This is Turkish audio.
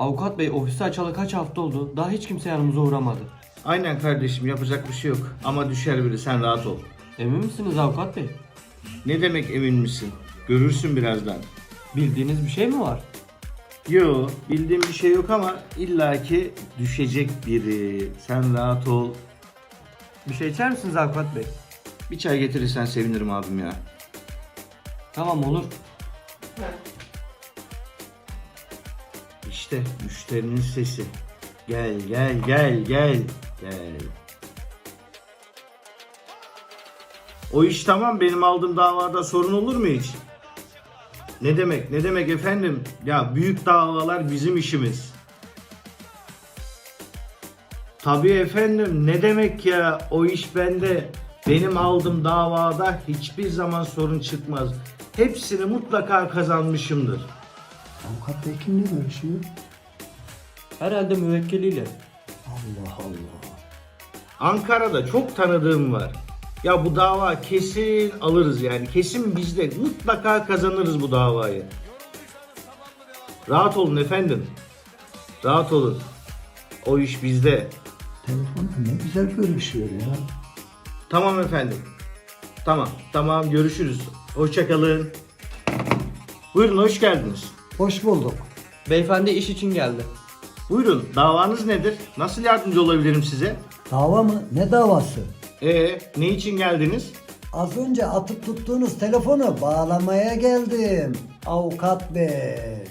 Avukat bey ofisi açalı kaç hafta oldu? Daha hiç kimse yanımıza uğramadı. Aynen kardeşim yapacak bir şey yok. Ama düşer biri sen rahat ol. Emin misiniz avukat bey? Ne demek emin misin? Görürsün birazdan. Bildiğiniz bir şey mi var? Yo bildiğim bir şey yok ama illaki düşecek biri. Sen rahat ol. Bir şey içer misiniz avukat bey? Bir çay getirirsen sevinirim abim ya. Tamam olur. İşte müşterinin sesi. Gel gel gel gel gel. O iş tamam benim aldığım davada sorun olur mu hiç? Ne demek ne demek efendim? Ya büyük davalar bizim işimiz. Tabii efendim ne demek ya o iş bende. Benim aldığım davada hiçbir zaman sorun çıkmaz. Hepsini mutlaka kazanmışımdır. Avukat bey kimle görüşüyor? Herhalde müvekkiliyle. Allah Allah. Ankara'da çok tanıdığım var. Ya bu dava kesin alırız yani. Kesin bizde. Mutlaka kazanırız bu davayı. Rahat olun efendim. Rahat olun. O iş bizde. Telefonda ne güzel görüşüyor ya. Tamam efendim. Tamam. Tamam görüşürüz. Hoşçakalın. Buyurun hoş geldiniz. Hoş bulduk. Beyefendi iş için geldi. Buyurun davanız nedir? Nasıl yardımcı olabilirim size? Dava mı? Ne davası? Ee, ne için geldiniz? Az önce atıp tuttuğunuz telefonu bağlamaya geldim. Avukat bey.